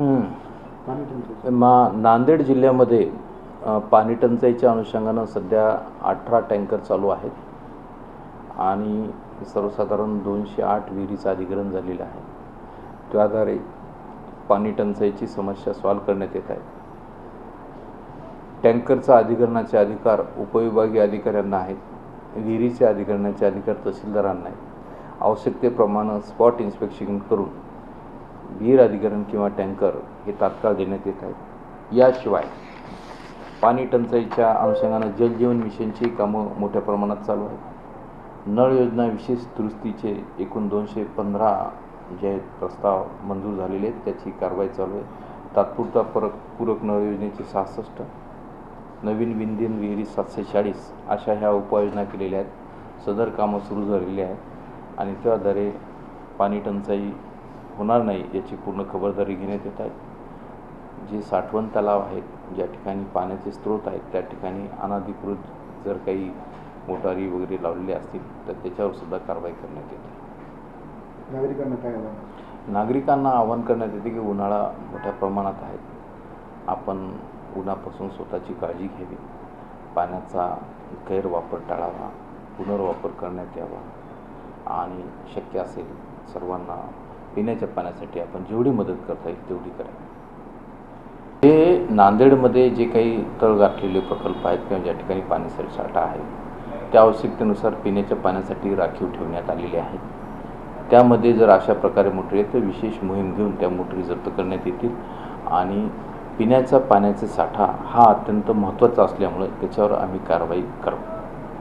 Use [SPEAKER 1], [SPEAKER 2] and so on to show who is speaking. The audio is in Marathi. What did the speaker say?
[SPEAKER 1] मा नांदेड जिल्ह्यामध्ये पाणी टंचाईच्या अनुषंगानं सध्या अठरा टँकर चालू आहेत. आणि सर्वसाधारण दोनशे आठ विहिरीचं अधिग्रहण झालेलं आहे. त्याद्वारे पाणी टंचाईची समस्या सॉल्व करण्यात येत आहे. टँकरचा अधिकरणाचे अधिकार उपविभागीय अधिकाऱ्यांना आहेत. विहिरीचे अधिकरणाचे अधिकार तहसीलदारांना आहेत. आवश्यकतेप्रमाणे स्पॉट इन्स्पेक्शन करून विहीर अधिकरण किंवा टँकर हे तात्काळ देण्यात येत आहेत. याशिवाय पाणी टंचाईच्या अनुषंगानं जलजीवन मिशनची कामं मोठ्या प्रमाणात चालू आहेत. नळ योजना विशेष दुरुस्तीचे एकूण दोनशे पंधरा जे आहेत प्रस्ताव मंजूर झालेले आहेत. त्याची कारवाई चालू आहे. तात्पुरता परक पूरक नळ योजनेचे सहासष्ट नवीन विंधीन विहिरी सातशे चाळीस अशा ह्या उपाययोजना केलेल्या आहेत. सदर कामं सुरू झालेली आहेत आणि त्याद्वारे पाणी टंचाई होणार नाही याची पूर्ण खबरदारी घेण्यात येत आहे. जे साठवण तलाव आहेत ज्या ठिकाणी पाण्याचे स्रोत आहेत त्या ठिकाणी अनधिकृत जर काही मोटारी वगैरे लावलेल्या असतील तर त्याच्यावर सुद्धा कारवाई करण्यात येते.
[SPEAKER 2] नागरिकांना काय
[SPEAKER 1] नागरिकांना आवाहन करण्यात येते की उन्हाळा मोठ्या प्रमाणात आहे. आपण उन्हापासून स्वतःची काळजी घ्यावी. पाण्याचा गैरवापर टाळावा पुनर्वापर करण्यात यावा. आणि शक्य असेल सर्वांना पिण्याच्या पाण्यासाठी आपण जेवढी मदत करता येईल तेवढी करावी हे नांदेडमध्ये जे काही तळ गाठलेले प्रकल्प आहेत किंवा ज्या ठिकाणी पाण्यासाठी साठा आहे त्या आवश्यकतेनुसार पिण्याच्या पाण्यासाठी राखीव ठेवण्यात आलेले आहे त्यामध्ये जर अशा प्रकारे मोटरी आहेत तर विशेष मोहीम घेऊन त्या मोटरी जप्त करण्यात येतील आणि पिण्याचा पाण्याचा साठा हा अत्यंत महत्त्वाचा असल्यामुळे त्याच्यावर आम्ही कारवाई करू